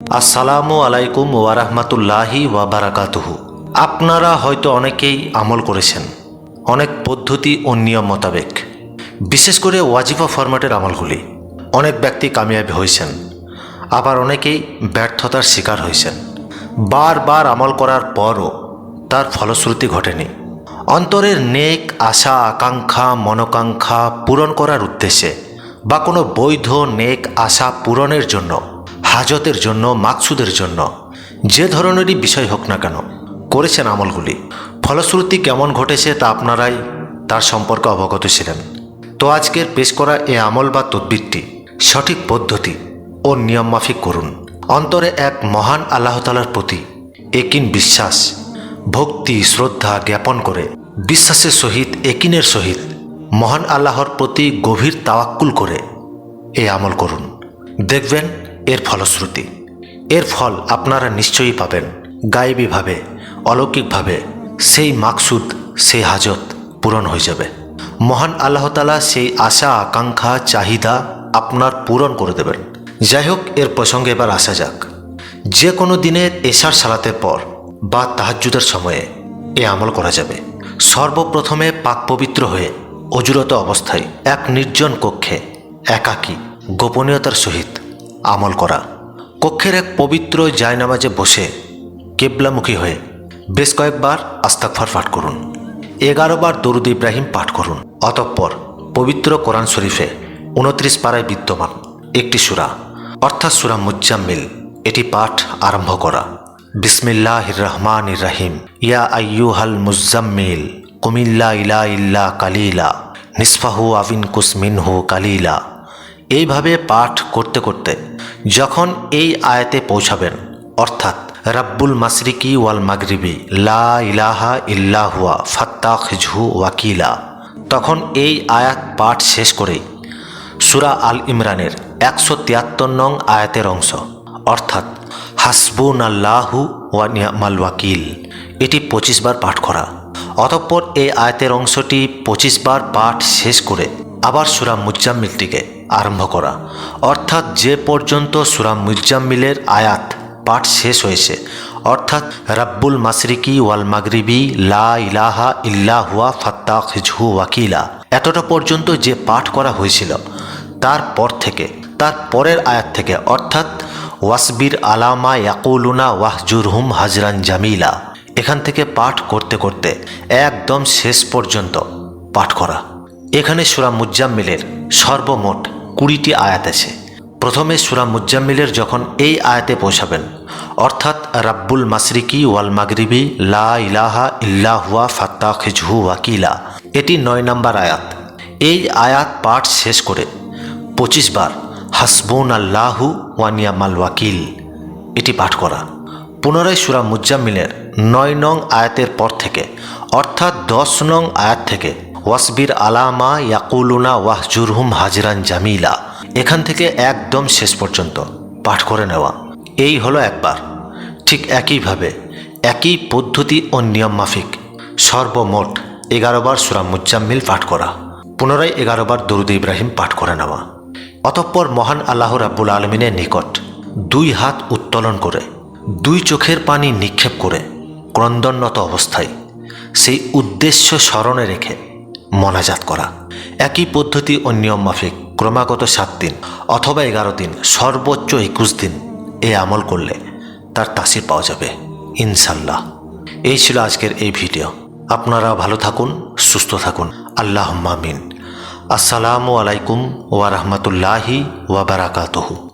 আসসালামু আলাইকুম ওয়ারাহমাতুল্লাহি ওয়াবারাকাতুহু আপনারা হয়তো অনেকেই আমল করেছেন, অনেক পদ্ধতি ও নিয়ম মোতাবেক। বিশেষ করে ওয়াজিফা ফরম্যাটের আমলগুলি। অনেক ব্যক্তি কামিয়াবি হয়েছেন, আবার অনেকেই ব্যর্থতার শিকার হয়েছেন। বারবার আমল করার পরও তার ফলশ্রুতি ঘটেনি। অন্তরের নেক আশা, আকাঙ্ক্ষা, মনোকাঙ্ক্ষা পূরণ করার উদ্দেশ্যে বা কোনো বৈধ নেক আশা পূরণের জন্য হাজতের জন্য, মাকসুদের জন্য, যে ধরনেরই বিষয় হোক না কেন, করেছেন আমলগুলি। ফলশ্রুতি কেমন ঘটেছে তা আপনারাই তার সম্পর্কে অবগত ছিলেন। তো আজকের পেশ করা এ আমল বা তদ্বিরটি সঠিক পদ্ধতি ও নিয়মমাফিক করুন। অন্তরে এক মহান আল্লাহতালার প্রতি একিন বিশ্বাস, ভক্তি, শ্রদ্ধা জ্ঞাপন করে, বিশ্বাসের সহিত, একিনের সহিত মহান আল্লাহর প্রতি গভীর তাওয়াক্কুল করে এ আমল করুন। দেখবেন এর ফলশ্রুতি। এর ফল আপনারা নিশ্চয়ই পাবেন। গায়েবীভাবে, অলৌকিকভাবে, সেই মাকসুদ, সেই হাজত পূরণ হয়ে যাবে। মহান আল্লাহ তালা সেই আশা, আকাঙ্ক্ষা, চাহিদা আপনার পূরণ করে দেবেন। যাই হোক, এর প্রসঙ্গে এবার আসা যাক। যে কোনো দিনের এশার সালাতের পর বা তাহাজ্জুদের সময়ে এ আমল করা যাবে। সর্বপ্রথমে পাক পবিত্র হয়ে অজুরত অবস্থায় এক নির্জন কক্ষে একাকী, গোপনীয়তার সহিত আমল করা। কক্ষের এক পবিত্র জায়নামাজে বসে কেবলামুখী হয়ে বেশ কয়েকবার আস্তাকফার পাঠ করুন। এগারো বার দরুদ ইব্রাহিম পাঠ করুন। অতঃপর পবিত্র কোরআন শরীফে উনত্রিশ পাড়ায় বিদ্যমান একটি সুরা, অর্থাৎ সুরা মুজ্জাম্মিল এটি পাঠ আরম্ভ করা। বিসমিল্লাহ রহমান রাহিম। ইয়া আইয়ুহাল মুজাম্মিল, কুমিল্লা ইলা ইল্লা কালিলা, নিসফাহু আবিন কুসমিনহু কালিলা। এইভাবে পাঠ করতে করতে যখন এই আয়াতে পৌঁছাবেন, অর্থাৎ রাব্বুল মাসরিকি ওয়াল মাগরিবি, লা ইলাহা ইল্লাহুয়া ফাত্তাখ ঝু ওয়াকিলা, তখন এই আয়াত পাঠ শেষ করেই সুরা আল ইমরানের একশো তিয়াত্তর নং আয়াতের অংশ, অর্থাৎ হাসবুন আল্লাহু ওয়া নিয়ামাল ওয়াকিল, এটি পঁচিশ বার পাঠ করা। অতঃপর এই আয়াতের অংশটি পঁচিশ বার পাঠ শেষ করে আবার সুরা মুজাম্মিলটিকে আরম্ভ করা। অর্থাৎ যে পর্যন্ত সুরা মুজাম্মিলের আয়াত পাঠ শেষ হয়েছে, অর্থাৎ রাব্বুল মাসরিকি ওয়াল মাগরিবি, লা ইলাহা ইল্লাহুয়া ফাত্তা ঝু ওয়াকিলা, এতটা পর্যন্ত যে পাঠ করা হয়েছিল তারপর থেকে, তার পরের আয়াত থেকে, অর্থাৎ ওয়াসবির আলামা ইয়াকুলুনা ওয়াহজুরহুম হাজরান জামিলা, এখান থেকে পাঠ করতে করতে একদম শেষ পর্যন্ত পাঠ করা। এখানে সুরা মুজাম্মিলের সর্বমোট কুড়িটি আয়াত আছে। প্রথমে সুরা মুজাম্মিলের যখন এই আয়াতে পৌঁছাবেন, অর্থাৎ রাব্বুল মাসরিকি ওয়াল মাগরিবি, লা ইলাহা ইল্লাহুয়া ফাত্তা খিজহু ওয়াকিলা, এটি নয় নম্বর আয়াত। এই আয়াত পাঠ শেষ করে পঁচিশ বার হাসবুন আল্লাহু ওয়ানিয়ামাল ওয়াকিল এটি পাঠ করা। পুনরায় সুরা মুজাম্মিলের নয় নং আয়াতের পর থেকে, অর্থাৎ দশ নং আয়াত থেকে ওয়াসবির আলামা ইয়াকুলুনা ওয়াহজুরহুম হাজরান জামিলা। এখান থেকে একদম শেষ পর্যন্ত পাঠ করে নেওয়া। এই হলো একবার। ঠিক একইভাবে একই পদ্ধতি ও নিয়ম মাফিক। সর্বমোট এগারো বার সুরা মুজাম্মিল পাঠ করা। পুনরায় এগারো বার দরুদ ইব্রাহিম পাঠ করে নেওয়া। অতঃপর মহান আল্লাহ রাব্বুল আলমিনের নিকট দুই হাত উত্তোলন করে, দুই চোখের পানি নিক্ষেপ করে ক্রন্দনত অবস্থায় সেই উদ্দেশ্য স্মরণে রেখে মনাজাত করা। একই পদ্ধতি ও নিয়ম মাফিক, ক্রমাগত সাত দিন অথবা এগারো দিন, সর্বোচ্চ একুশ দিন এ আমল করলে তার তাসির পাওয়া যাবে ইনশাল্লাহ এই ছিল আজকের এই ভিডিও। আপনারা ভালো থাকুন, সুস্থ থাকুন। আল্লাহ মামিন আসসালামু আলাইকুম ওয়া রাহমাতুল্লাহি ওয়া বারাকাতুহু।